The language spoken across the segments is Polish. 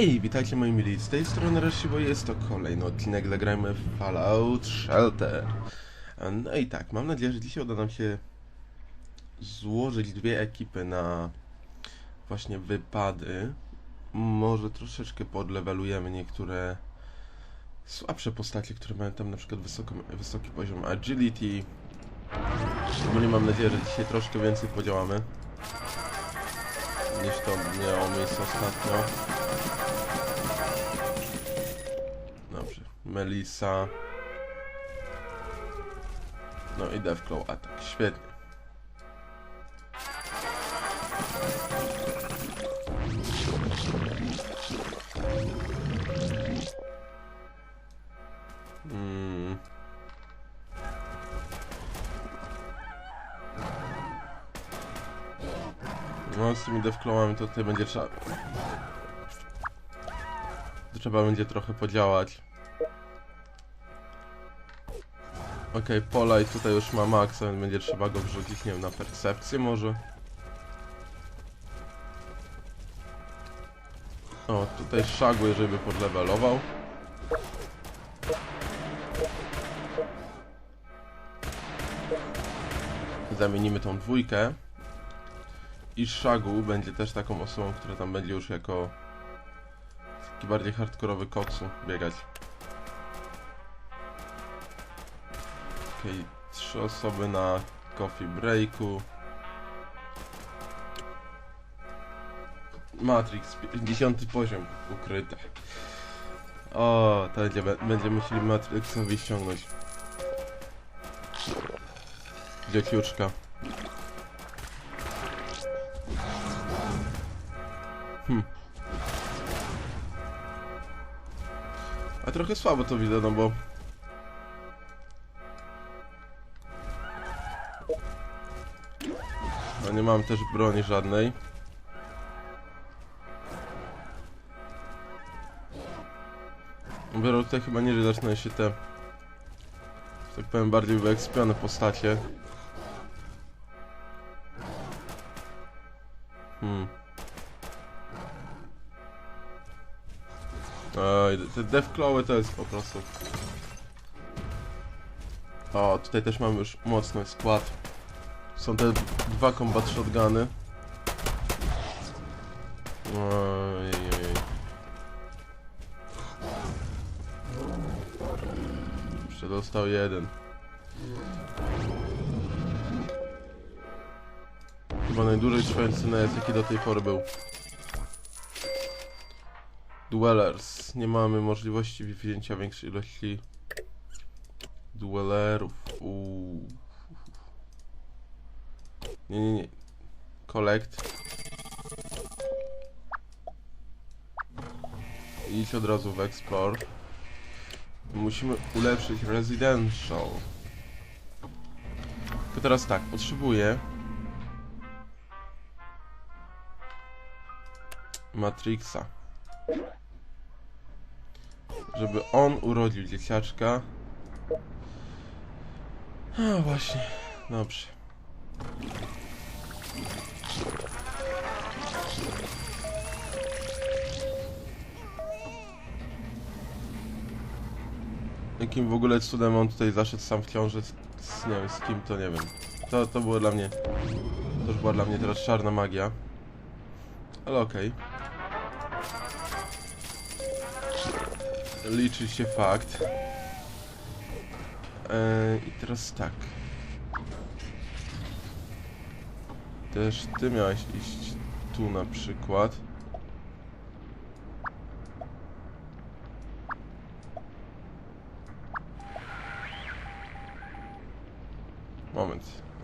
Hej, witajcie moi mili, z tej strony Rashi, bo jest to kolejny odcinek Zagrajmy w Fallout Shelter. No i tak, mam nadzieję, że dzisiaj uda nam się złożyć dwie ekipy na właśnie wypady. Może troszeczkę podlewelujemy niektóre słabsze postacie, które mają tam na przykład wysoki poziom agility. Ogólnie mam nadzieję, że dzisiaj troszkę więcej podziałamy niż to miało miejsce ostatnio. Melissa. No i Deathclaw atak. Świetnie. Mm. No z tymi Deathclawami to tutaj będzie trzeba... Trzeba będzie trochę podziałać. Okej, okay, Polaj tutaj już ma max, więc będzie trzeba go wrzucić, nie wiem, na percepcję może. O, tutaj szagły, żeby podlevelował. Zamienimy tą dwójkę. I Shagu będzie też taką osobą, która tam będzie już jako taki bardziej hardkorowy koksu biegać. Okej, okay, trzy osoby na coffee breaku. Matrix, 50 poziom ukryte. O, to będzie, będziemy musieli Matrixowi ściągnąć. Gdzie kluczka? Hmm. A trochę słabo to widzę, no bo... Nie mam też broni żadnej. Dopiero tutaj chyba niżej zaczynają się te... Tak powiem, bardziej wyekspione postacie. Hmm. Oj, te Deathclawy to jest po prostu... O, tutaj też mamy już mocny skład. Są te dwa combat shotguny. Ojej. Przedostał jeden. Chyba najdłużej trwający najazd jaki do tej pory był. Dwellers. Nie mamy możliwości wzięcia większej ilości dwellerów. Uuu. Nie, nie, nie. Collect. Idź od razu w Explore. Musimy ulepszyć Residential. To teraz tak, potrzebuję Matrixa żeby on urodził dzieciaczka. A właśnie, dobrze. Jakim w ogóle cudem on tutaj zaszedł sam w ciąży z, z, nie wiem, z kim to nie wiem. To, to było dla mnie, to już była dla mnie teraz czarna magia. Ale okej. Okay. liczy się fakt. Eee, I teraz tak. Też ty miałeś iść tu na przykład.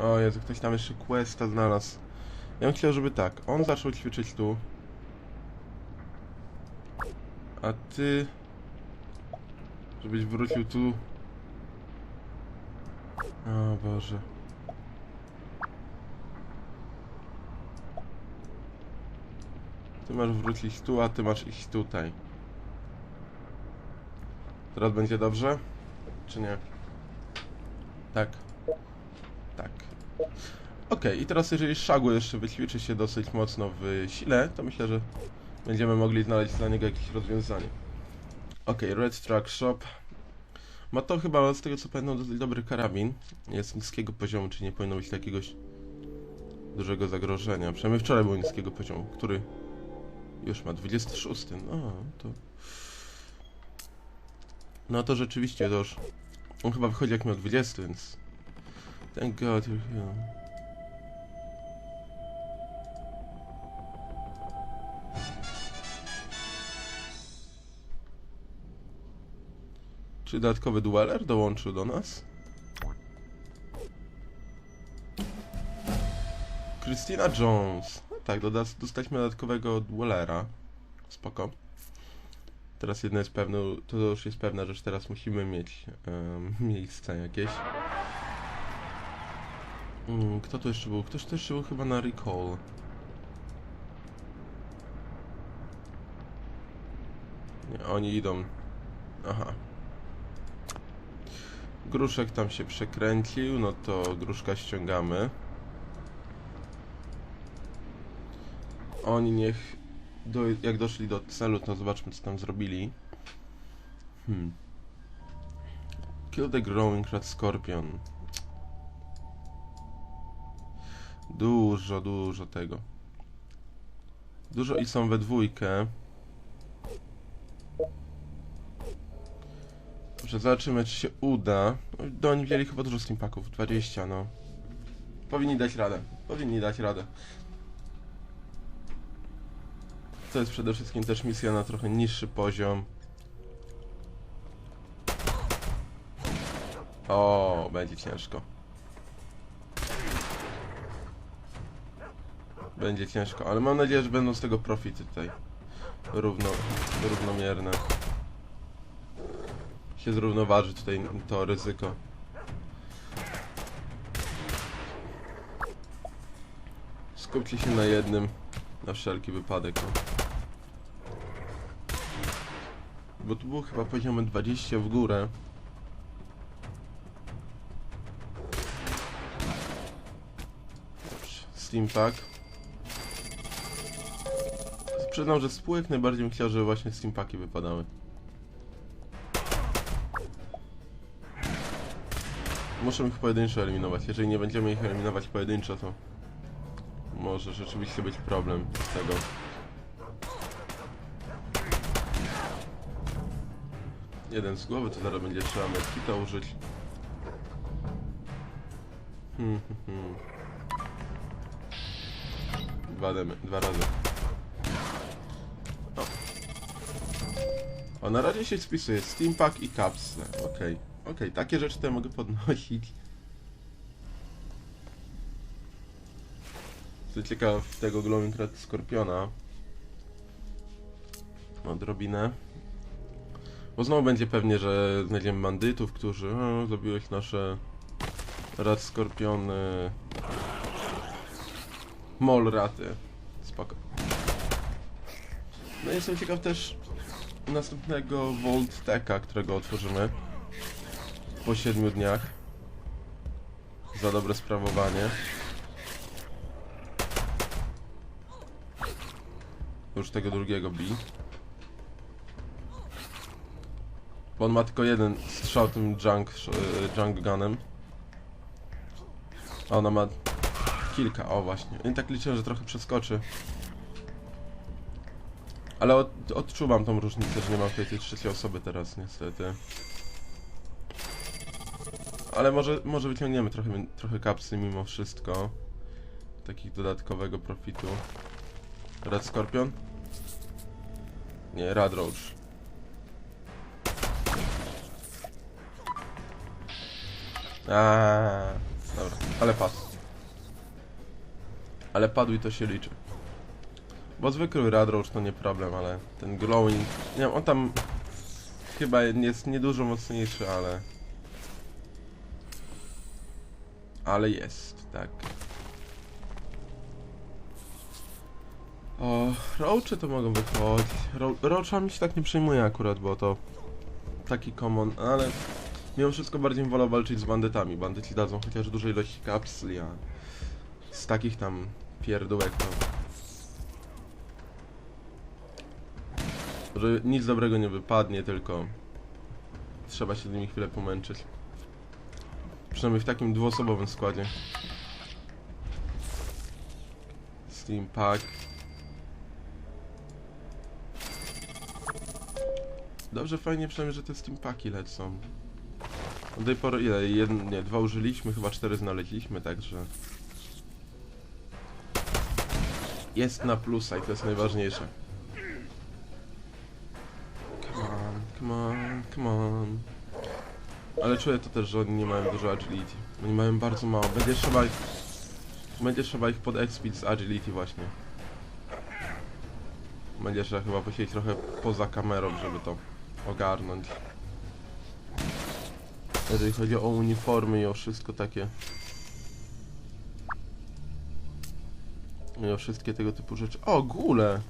O Jezu, ktoś tam jeszcze questa znalazł. Ja bym chciał, żeby tak. On zaczął ćwiczyć tu. A ty... Żebyś wrócił tu. O Boże. Ty masz wrócić tu, a ty masz iść tutaj. Teraz będzie dobrze? Czy nie? Tak. Ok, i teraz jeżeli Szagły jeszcze wyćwiczy się dosyć mocno w sile, to myślę, że będziemy mogli znaleźć dla niego jakieś rozwiązanie. Okej, Red Truck Shop. Ma to chyba, z tego co pamiętam, dosyć dobry karabin. Jest niskiego poziomu, czyli nie powinno być jakiegoś dużego zagrożenia. Przynajmniej wczoraj był niskiego poziomu, który już ma 26. No, to... No to rzeczywiście to już... On chyba wychodzi jak miał 20, więc... Thank God you're here. Czy dodatkowy dueler dołączył do nas? Christina Jones. No tak, dostaliśmy dodatkowego duelera. Spoko. Teraz jedno jest pewne, to już jest pewna rzecz, teraz musimy mieć em, miejsce jakieś. Mm, kto tu jeszcze był? Ktoś tu jeszcze był chyba na recall. Nie, oni idą. Aha. Gruszek tam się przekręcił, no to gruszka ściągamy. Oni niech, do, jak doszli do celu, to zobaczmy co tam zrobili. Hmm. Kill the growing red scorpion. Dużo, dużo tego. Dużo i są we dwójkę. Dobrze, zobaczymy czy się uda. No, Do oni wzięli chyba dużo steampaków, 20 no. Powinni dać radę, powinni dać radę. To jest przede wszystkim też misja na trochę niższy poziom. O, będzie ciężko. Będzie ciężko, ale mam nadzieję, że będą z tego profity tutaj. Równo, równomierne. Się zrównoważy tutaj to ryzyko. Skupcie się na jednym, na wszelki wypadek. Bo tu było chyba poziomy 20 w górę. Dobrze, Steampack. Przyznam, że spółek najbardziej bym chciał, żeby właśnie Steampaki wypadały. Muszę ich pojedynczo eliminować. Jeżeli nie będziemy ich eliminować pojedynczo, to może rzeczywiście być problem z tego. Jeden z głowy, to zaraz będzie trzeba medkita użyć. Hmm, hmm, hmm. Dwa, dwa razy. O, na razie się spisuje Steampack i Capsule. Okej, okej, takie rzeczy ja mogę podnosić. Co ciekaw tego Glowing Red Skorpiona. Odrobinę. Bo znowu będzie pewnie, że znajdziemy bandytów, którzy o, zabiłeś nasze rad skorpiony. Mol raty. Spoko. No i jestem ciekaw też następnego Volt Teka, którego otworzymy po 7 dniach. Za dobre sprawowanie. Już tego drugiego bi. Bo on ma tylko jeden strzał tym junk, e, junk gunem. A ona ma kilka, o właśnie. I tak liczyłem, że trochę przeskoczy. Ale od, odczuwam tą różnicę, że nie mam tutaj tej trzeciej osoby teraz, niestety. Ale może, może wyciągniemy trochę, trochę kapsy mimo wszystko. Takich dodatkowego profitu. Red Scorpion? Nie, Rad Roach. Aaaa, dobra, ale padł. Ale padł i to się liczy. Bo zwykły Radroach to nie problem, ale ten glowing... Nie wiem, on tam chyba jest niedużo mocniejszy, ale... Ale jest, tak. O, roache to mogą wychodzić. Ro roachami się tak nie przejmuję akurat, bo to taki common, ale mimo wszystko bardziej wolał walczyć z bandytami. Bandyci dadzą chociaż dużej ilości kapsli, a z takich tam pierdółek to Nic dobrego nie wypadnie, tylko trzeba się nimi chwilę pomęczyć. Przynajmniej w takim dwuosobowym składzie. Steam Pack. Dobrze, fajnie przynajmniej, że te Steam Packi lecą. Do tej pory ile? Jeden, nie, dwa użyliśmy, chyba cztery znaleźliśmy, także... Jest na plusa i to jest najważniejsze. Come on, come on. Ale czuję to też, że oni nie mają dużo agility. Oni mają bardzo mało. Będzie trzeba ich... Będzie trzeba ich pod expić z agility właśnie. Będzie trzeba chyba posiedzieć trochę poza kamerą, żeby to ogarnąć. Jeżeli chodzi o uniformy i o wszystko takie. I o wszystkie tego typu rzeczy. O, gule!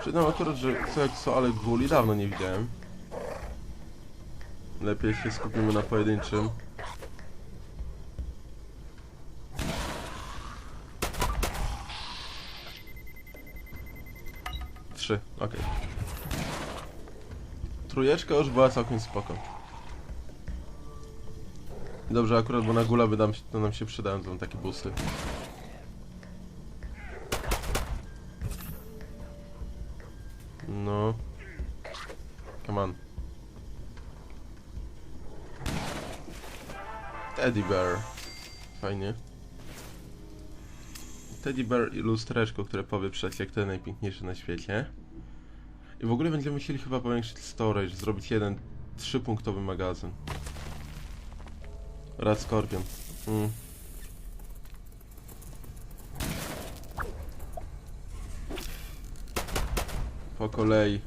Przyznam akurat, że co jak co, ale guli dawno nie widziałem. Lepiej się skupimy na pojedynczym. Trzy, okej. Trójeczka już była całkiem spoko. Dobrze, akurat, bo na gula by nam, nam się przydają to takie busty. No. Come on. Teddy bear. Fajnie. Teddy bear i lustreczko, które powie przecież jak to najpiękniejsze na świecie. I w ogóle będziemy musieli chyba powiększyć storage, zrobić jeden trzypunktowy magazyn. Rad Scorpion. Mm. Po kolei.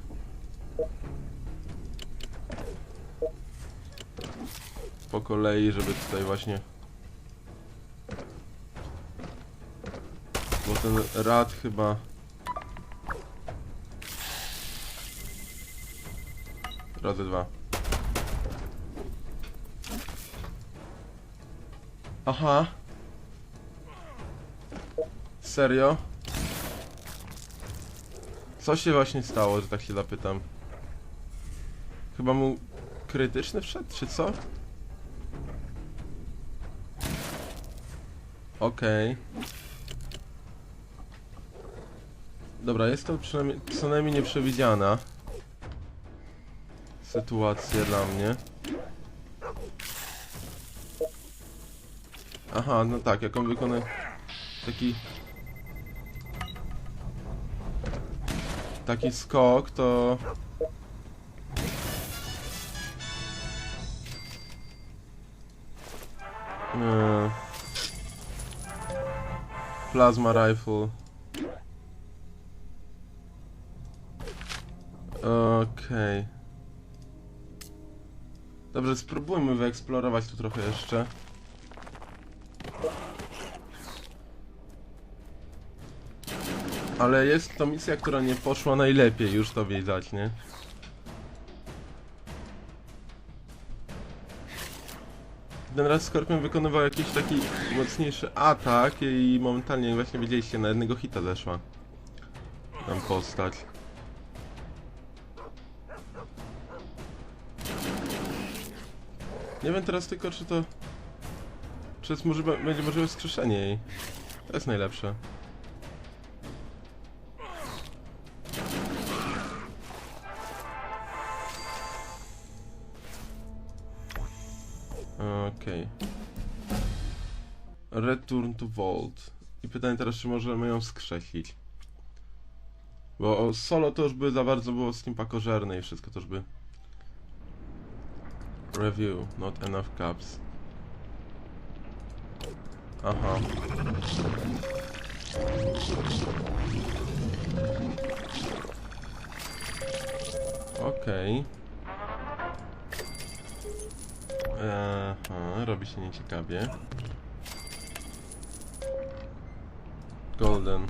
Po kolei, żeby tutaj właśnie... Bo ten rad chyba... Razy dwa. Aha. Serio? Co się właśnie stało, że tak się zapytam? Chyba mu krytyczny wszedł, czy co? Okej. Dobra, jest to przynajmniej co najmniej nieprzewidziana sytuacja dla mnie. Aha, no tak, jak on wykonuje taki... Taki skok, to... Nie. Plasma rifle. Okej. Dobrze, spróbujmy wyeksplorować tu trochę jeszcze. Ale jest to misja, która nie poszła najlepiej, już to widać, nie? Ten raz Skorpion wykonywał jakiś taki mocniejszy atak i momentalnie właśnie widzieliście, na jednego hita zeszła nam postać. Nie wiem teraz tylko, czy to... Czy jest możliwe, będzie możliwe wskrzeszenie jej. To jest najlepsze. Okej. Return to Vault. I pytanie teraz, czy możemy ją wskrzesić. Bo solo to już by za bardzo było steampakożerne i wszystko to już by... Review, not enough caps. Aha. Okej. Aha, robi się nieciekawie. Golden.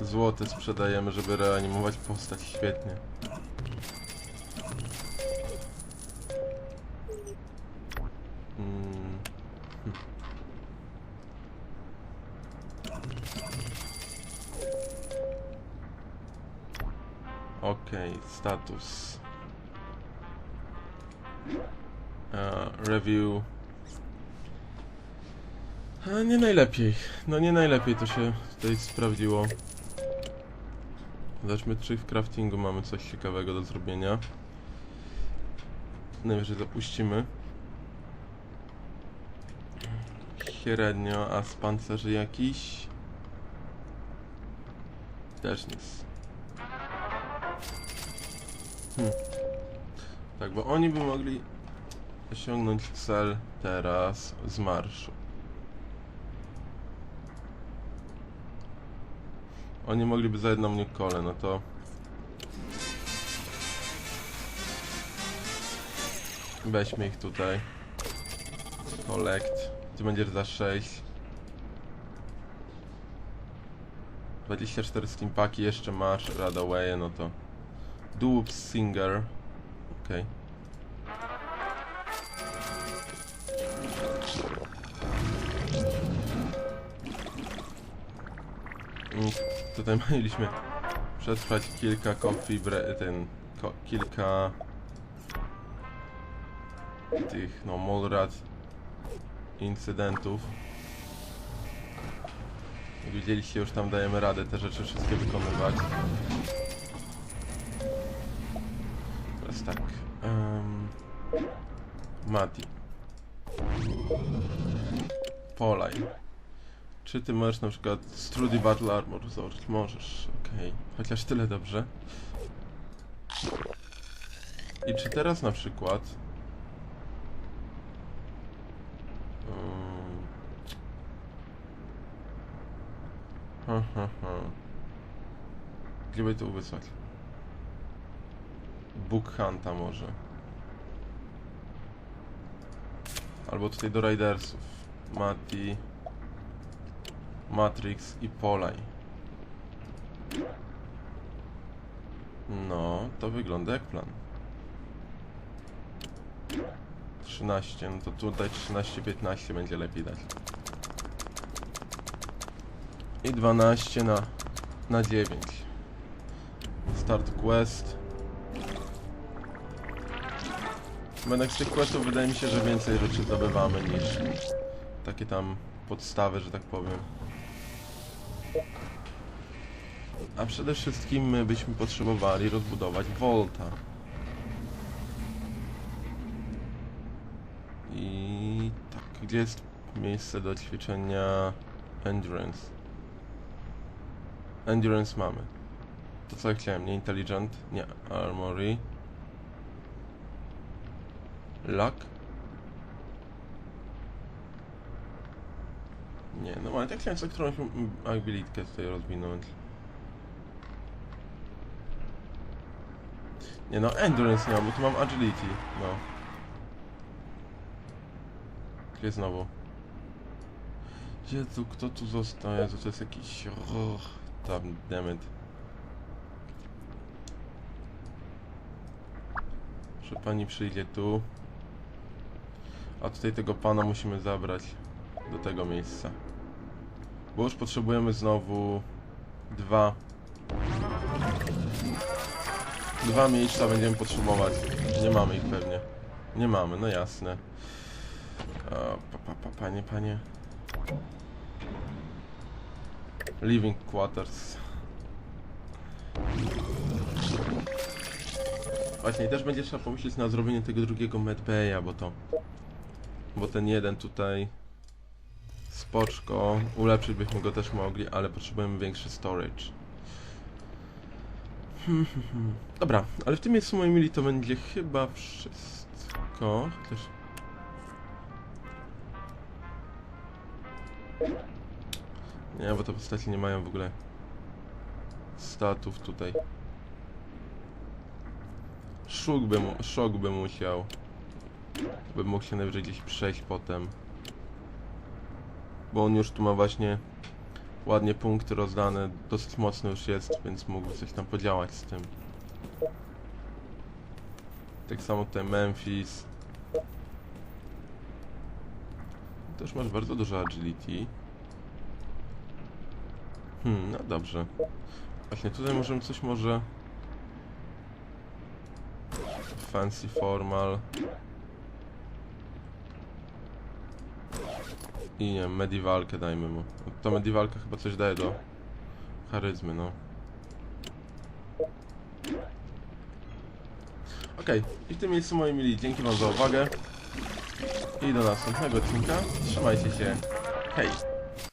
Złote sprzedajemy, żeby reanimować postać. Świetnie. Mm. Hm. Okej, status. Review. A, nie najlepiej. No nie najlepiej to się tutaj sprawdziło. Zobaczmy, czy w craftingu mamy coś ciekawego do zrobienia. Najwyżej zapuścimy. Średnio, a z pancerzy jakiś? Też nic. Hmm. Tak, bo oni by mogli osiągnąć cel teraz z marszu. Oni mogliby za jedną mnie kole, no to... Weźmy ich tutaj. Collect. Ty będziesz za 6. 24 steampaki jeszcze masz, Radaway, no to... Duop Singer. Okej. Mm, Tutaj mieliśmy przetrwać kilka coffee bre... ten... Ko, kilka... tych, no, molrad incydentów. Jak widzieliście, już tam dajemy radę te rzeczy wszystkie wykonywać. Teraz tak. Um, Mati. Polaj. Czy ty możesz na przykład Strudy Battle Armor założyć? Możesz, okej. Chociaż tyle dobrze. I czy teraz na przykład... Um, ha, ha, ha. Gdzie by to wysłać? Book Hunta może. Albo tutaj do Ridersów. Mati. Matrix i Polaj. No, to wygląda jak plan. 13, no to tutaj 13-15 będzie lepiej dać. I 12 na, na 9. Start quest. Jednak z tych questów wydaje mi się, że więcej rzeczy zdobywamy niż takie tam podstawy, że tak powiem. A przede wszystkim my byśmy potrzebowali rozbudować Volta. I tak, gdzie jest miejsce do ćwiczenia Endurance? Endurance mamy. To co ja chciałem, nie Intelligent, nie Armory. Luck? Nie, no ale tak chciałem sobie którąś abilitkę tutaj rozwinąć. Nie no, Endurance nie mam, bo tu mam Agility, no. Gdzie znowu? Jezu, kto tu został? Jezu, to jest jakiś... Oh, tam, dammit. Że pani przyjdzie tu. A tutaj tego pana musimy zabrać do tego miejsca. Bo już potrzebujemy znowu dwa. Dwa miejsca będziemy potrzebować. Nie mamy ich pewnie. Nie mamy, no jasne. A, pa, pa, pa, panie, panie. Living quarters. Właśnie, też będzie trzeba pomyśleć na zrobienie tego drugiego medbaya, bo to... Bo ten jeden tutaj... Spoczko, ulepszyć byśmy go też mogli, ale potrzebujemy większy storage. Dobra, ale w tym miejscu moi mili to będzie chyba wszystko. Chociaż... Nie, bo te postaci nie mają w ogóle statów tutaj. Szuk by, mu, szok by musiał. By mógł się najwyżej gdzieś przejść potem. Bo on już tu ma właśnie ładnie punkty rozdane, dosyć mocno już jest, więc mógłby coś tam podziałać z tym. Tak samo tutaj Memphis. Też masz bardzo dużo agility. Hmm, no dobrze. Właśnie tutaj możemy coś może fancy, formal. I nie wiem, mediewalkę dajmy mu. To mediewalka chyba coś daje do charyzmy, no. Okej, i w tym miejscu moi mili, dzięki wam za uwagę. I do następnego odcinka. Trzymajcie się. Hej!